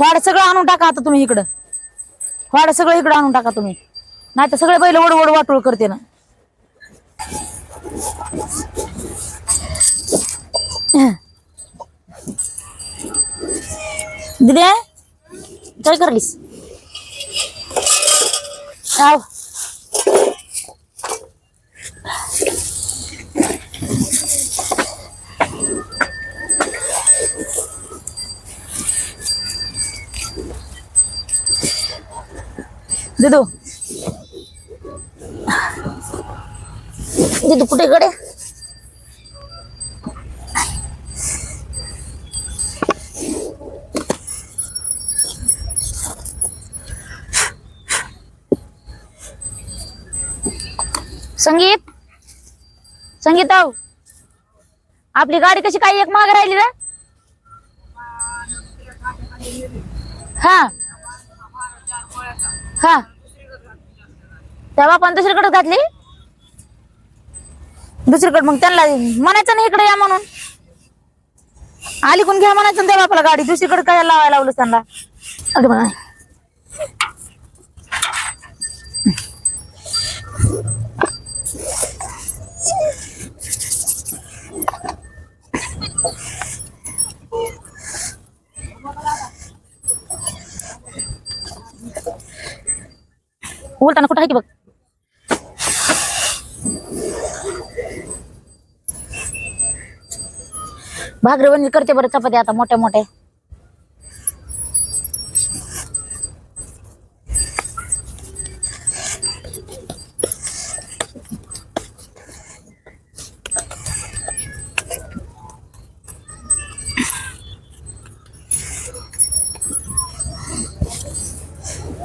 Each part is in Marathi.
वाड सगळं आणून टाका आता तुम्ही इकडं. वाड सगळं इकडं आणून टाका तुम्ही. नाही तर सगळे बैल वडवड वाटोळ करते ना. दिदे काय करलीस? आव. दिदू दिदू कुठे कडे संगीत। संगीत आव आपली गाडी कशी काय एक माग राहिली ना हा. हा. तेव्हा पण दुसरीकडे घातली? दुसरीकडे मग त्यांना म्हणायचं ना इकडे या म्हणून. आली कोण घ्या म्हणायचं ना त्या गाडी. दुसरीकडे काय लावायला लावलं त्यांना? अरे म्हणा उलटाना कुठं आहे की बघ? भागरवणी करते बरं चपाती आता मोठ्या मोठ्या.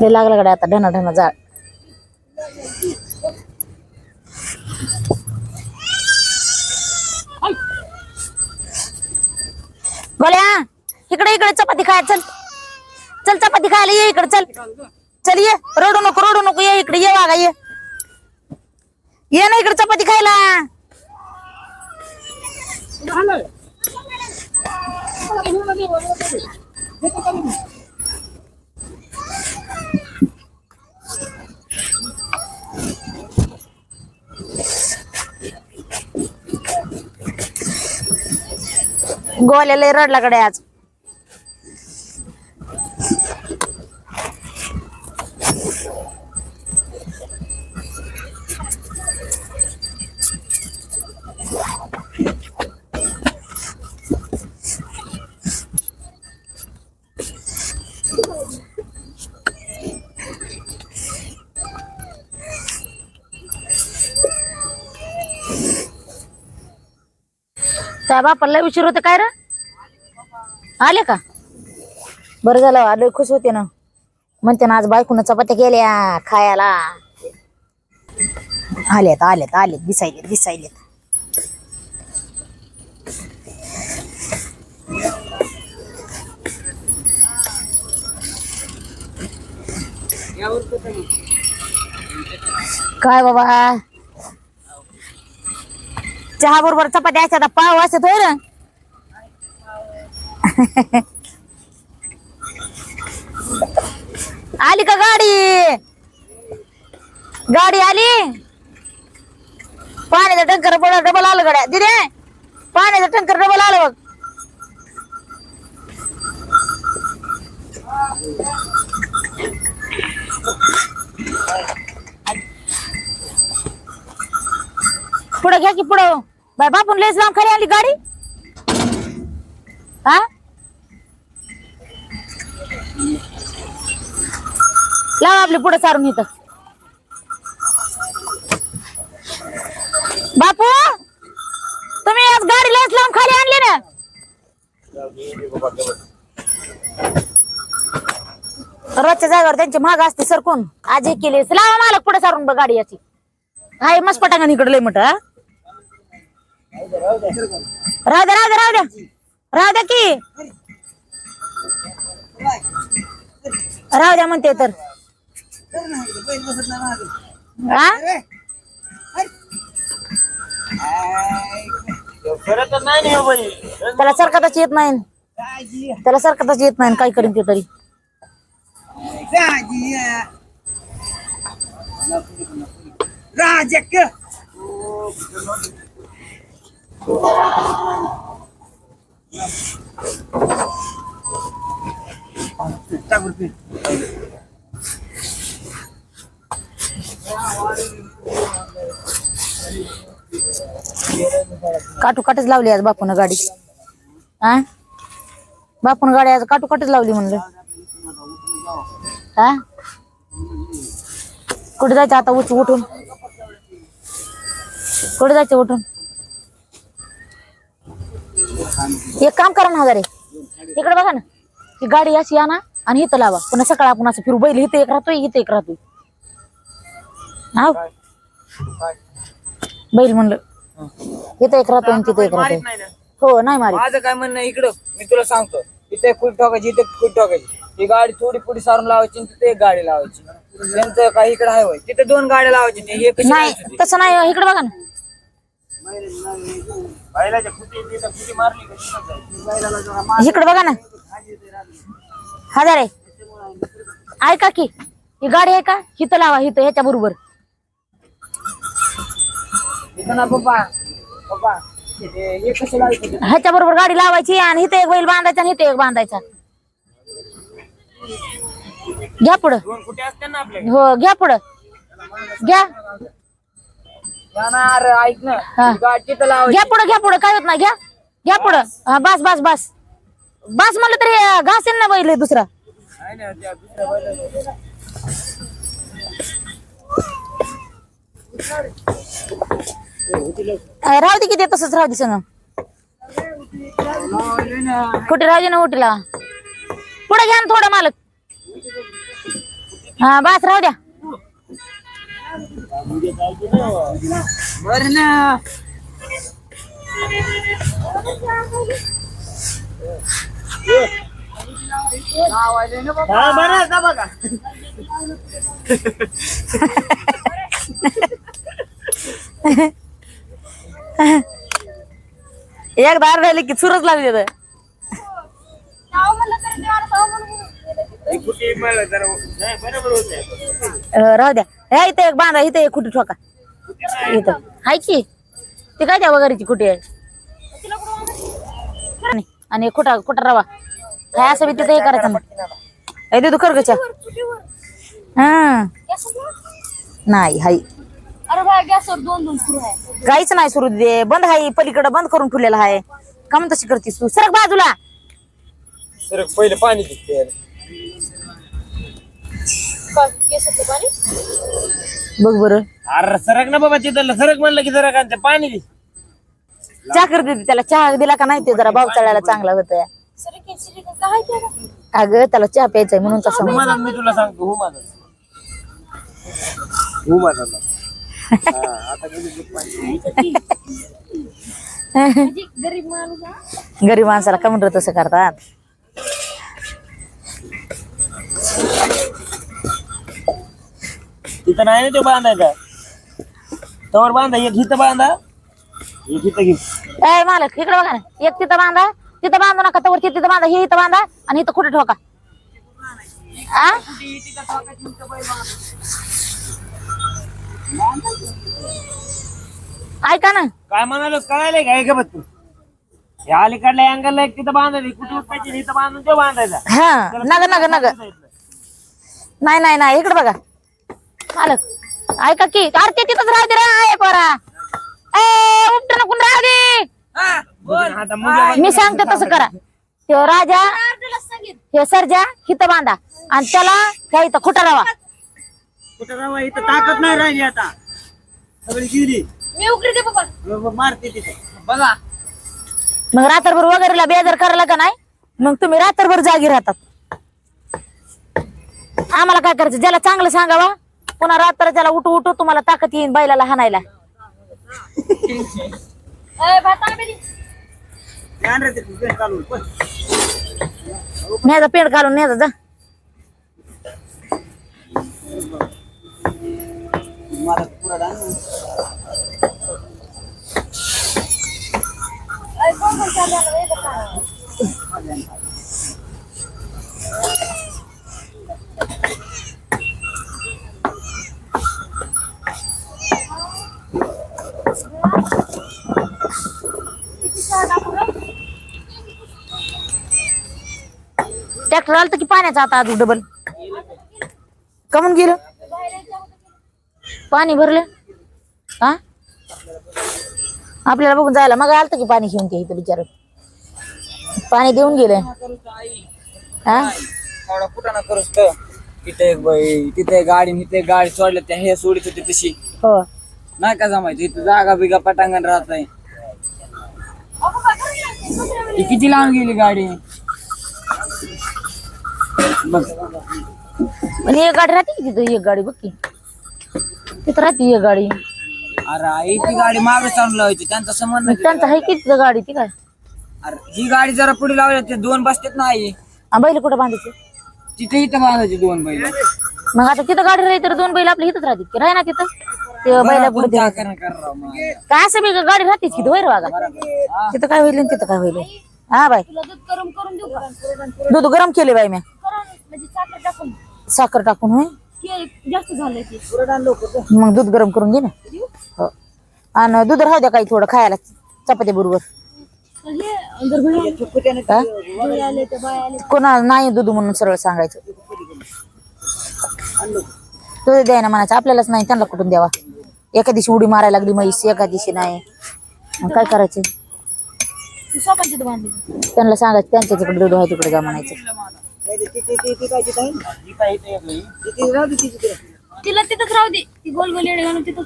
लय लागला कडे आता ढना ढना जाळ. गोल्या इकडे इकडे चपाती खाय चल. चल चपाती खायला ये इकडे चल. चल ये. रडू नको रडू नको ये इकडे ये वागा ये. ये ना इकडे चपाती खायला. गोल्याला रडला कडे आज. त्या बापाला उशीर होते काय रे? आले का? बरं झालं लय खुश होते ना. म्हणते ना आज बायकून चपात्या केल्या खायला. आलेत आलेत आलेत दिसायलेत दिसायलेत. काय बाबा? चहा बरोबर चपात्या असतात पाव असत होय ना? आली का गाडी? गाडी आली? पाण्याचा टंकर डबल आलं गड्या. दिदे पाण्याचा टंकर डबल आलं बघ. पुढं घ्या की पुढं. बाय बापून लेस लावून खाली आणली गाडी. हा? लाव आपले पुढे सारून इथं. बापू तुम्ही आज गाडी लेस लावून खाली आणली ना. रोजच्या जागेवर त्यांची महाग असते सरकून. आज हे केले. लावा मला पुढे सारून बघ गाडी याची. हाय मस्त पटांगण इकडे लय म्हटलं राहू द्या राहू द्या राहू द्या राहू द्या की. राहू द्या म्हणते तर. हा? त्याला सरकताच येत नाही. त्याला सरकताच येत नाही काय करीन ते तरी. राजक. काटू काटच लावली आज बापून गाडी. हा बापून गाडी आज काटू काटच लावली म्हणलं. हा कुठे जायचं आता उच उठून? कुठे जायचं उठून? एक काम करा ना रे इकडे बघा ना. ही गाडी अशी या ना आणि इथं लावा. पुन्हा सकाळ आपण असं फिरू. बैल इथं एक राहतोय इथं एक राहतोय. हा बैल म्हणलं इथं एक राहतोय आणि तिथं एक राहतोय. हो नाही मारी माझं काय म्हणणं इकडं? मी तुला सांगतो. इथे कुठ ठोकायची इथे कुठ ठोकायची. ही गाडी थोडी पुढे सारून लावायची आणि तिथे एक गाडी लावायची. त्यांचं काही इकडे आहे होय. तिथे दोन गाड्या लावायची ते कशी नाही तसं नाही इकडे बघा ना. बैलाच्या फुटी तिथं फुटी मारली का तिथं जायची. बैलाला जरा मार- इकडे बघा ना. हजार आहे. ऐका की ही गाडी आहे का? हिथं लावा हिथं ह्याच्या बरोबर. इथं ना पप्पा पप्पा हे कसे लावायचे? ह्याच्या बरोबर गाडी लावायची आणि इथं एक बैल बांधायचा आणि इथं एक बांधायचा. घ्या पुढं. दोन कुठे असते ना आपल्या हो घ्या पुढं. घ्या. जाणार ऐक ना. हा. घ्या पुढं घ्या पुढं. काय होत नाही घ्या. घ्या पुढं. हा बस बस बस. बस म्हणलं तरी अं, घास आहे ना बैल दुसरा? आहे ना त्या दुसऱ्या बैलाला. अं, राहू दे किती तसंच राहू दे संग लावले ना. कुठे राहू दे ना उठला पुढे घ्या ना थोडं मालक. हा बस राहू द्या. बरं ना बघा. एकदा राहिले की सुरच लागली राहू द्या. ह्या इथं एक बांधा इथं एक कुठे ठोका. इथं. हाय की. ते काय त्या वगैरेची कुठे आहे? आणि- आणि कुठं कुठा कुठा रवा काय असं बी तिथं हे करायचं मग. हे देतो कर गच्या हा. नाही हाय. काहीच नाही सुरू दे. बंद हाय पलीकडे बंद करून ठेवलेलं आहे का म्हणून तशी करतीस तू? सरक बाजूला. सरक पहिले पाणी पाणी? बघ बरं. अरे सरक ना बाबा तिथं. सरक म्हणलं की सरक आणि ते पाणी दे. चहा करते ती. त्याला चहा दिला का नाही ते जरा भाव चढायला चांगला होत सर केसरी काय केलं अगं त्याला चहा प्यायचाय म्हणून तसं हो. माझा मी तुला सांगतो हो माझा हो माझा आता गेली पाणी. म्हणजे गरीब माणूस हा. गरीब माणसाला का म्हणतो तसं करतात. तिथं नाही ना तो बांधायचा तवर बांधा एक हिथं बांधा। एक हिथं घे ए मालक इकडे बघा ना एक तिथं बांधा तिथं बांधू नका तर तिथं बांधा हे इथं बांधा आणि इथं कुठे ठोका। आ? ऐका ना? काय म्हणालो? कळायलंय काय का? बघ तू. या अलीकडल्या अँगलला एक तिथं बांधायची कुठे उठायची इथं बांधून तो बांधायचा. हा नग नग नग. नाही नाही नाही इकडे बघा. मालक ऐका की अरे ते तिथंच राहू दे रे पोरा. ए उपट नको राहू दे मी सांगते तसं करा. तो राजा हे सरजा हिथं बांधा. आणि त्याला ह्या इथं खुटा लावा? कुठं इथं ताकद नाही राहिली आता. सगळी गेली मी उकडी दे बाबा मारते तिथे. बघा. मग रात्रभर वगैरेला बेजार करायला का नाही? मग तुम्ही रात्रभर जागी राहतात. आम्हाला काय करायचं? ज्याला चांगलं सांगावा पुन्हा रात्र त्याला उठू उठू तुम्हाला ताकद येईन बैलाला हाणायला. न्यायचा पेंट घालून न्यायचा जा. मला पुरा डान कोण कोण चाललं रे बघा. ट्रॅक्टर आलं की पाण्याचा आता अजून डबल कमून गेलं. पाणी भरले. हा आपल्याला बघून जायला मग आलत की पाणी घेऊन ते इथं बिचार. पाणी देऊन गेले. हा थोडा कुठं ना करूस तिथे एक बाई तिथे गाडी एक गाडी सोडल्या त्या हे सोडित होती तशी. हो. नाही का जमायचं? इथं जागा बिगा पटांगण राहत नाही. किती लांब गेली गाडी? बघ. आणि एक गाडी राहते की तिथं? एक गाडी बघ की. तिथं राहते एक गाडी. अरे आई ती गाडी मागे चालून लावायची. त्यांचा संबंध. त्यांचं आहे की तिथं गाडी? ती काय? अरे ही गाडी जरा पुढे लावल्या ते दोन बसतात नाही आणि बैल कुठं बांधायची? तिथे इथं बांधायची दोन बैल. मग आता तिथं गाडी राहिली तर दोन बैल आपल्या इथंच राहतील की? राही ना तिथं? ते बैला पुढे? काय असं बी गाडी राहतेच की वैर वागा. तिथं काय होईल आणि तिथं काय होईल? हा बाय तुला दूध गरम करून देऊ का? दूध गरम केले बाई मी. म्हणजे साखर टाकून. साखर टाकून होय? के जास्त झालंय ते. मग दूध गरम करून दे ना. हो. आणि दूध राहू द्या काही थोडं खायला चपाती बरोबर. तर हे जर घरी हा? घरी आले तर बाय आले. कोणा नाही दूध म्हणून सरळ सांगायचं. दूध द्याय ना म्हणायचं आपल्यालाच नाही त्यांना कुठून द्यावा? एका दिवशी उडी मारायला लागली म्हैस एका दिवशी नाही. मग काय करायचं तू स्वतःची तर बांधली त्यांना सांगायचं त्यांच्या तिकडे दूध आहे तिकडे जा म्हणायचं. तिला तिथंच राहू दे. ती गोल गोल येडे घालून तिथंच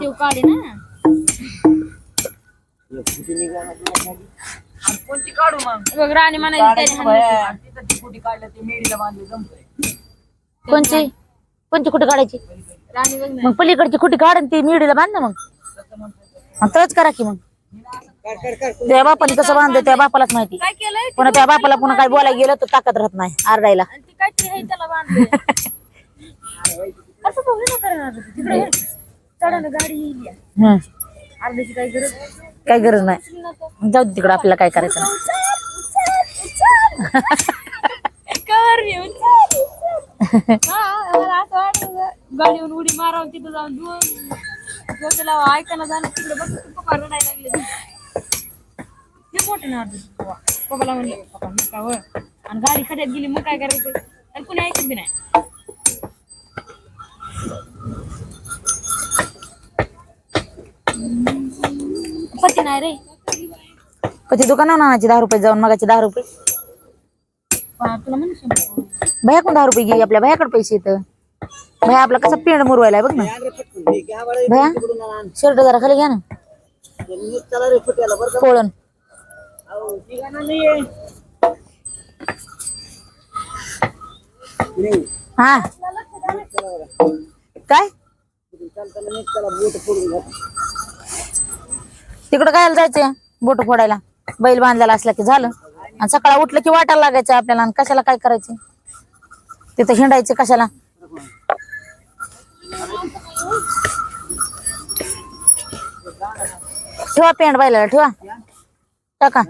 तेव काढे ना. कोणती काढू मग? राणी म्हणायची कुठे काढलं ते मेडीला बांधले जमतोय. कोणची? कोणची कुठे काढायची? राणी बघ ना. मग पलीकडची कुठे काढून ती मिडीला बांध ना मग. मग तळच करा की मग. त्या बापाने कसं बांधलं त्या बापालाच माहिती. पुन्हा त्या बापाला पुन्हा काय बोलायला गेलं तर ताकद राहत नाही आरडायला. काय. हम्म. गरज काय गरज नाही. जाऊ दे तिकडं आपल्याला काय करायचं नाही. गाडीवर उडी मारावं तिथं जाऊन दोन लावा ऐकायला जाणं तिकडे बघ पप्पा रडायला लागले. हे मोठे ना अर्ध पप्पाला म्हणलं पप्पा मी का वर आणि गाडी खड्यात गेली मग काय करायचं? आणि कुणी ऐकत बी नाही. पत्ती नाही रे. पण ती दुकानावर आणायची दहा रुपये जाऊन मगाचे दहा रुपये? तुला म्हणू भयाकडून दहा रुपये घे आपल्या? भयाकडे पैसे येतं भया आपला कसा पेंड मुरवायला बघ ना. भया शर्ट जरा खाली घ्या ना. पोळण हा. काय? तिकडं काय जायचंय? बोट फोडायला. बैल बांधलेला असला की झालं. आणि सकाळी उठलं की वाटायला लागायचं आपल्याला. आणि कशाला काय करायचं? तिथं हिंडायचं कशाला? ठेवा पेंट बायला ठेवा. टाका.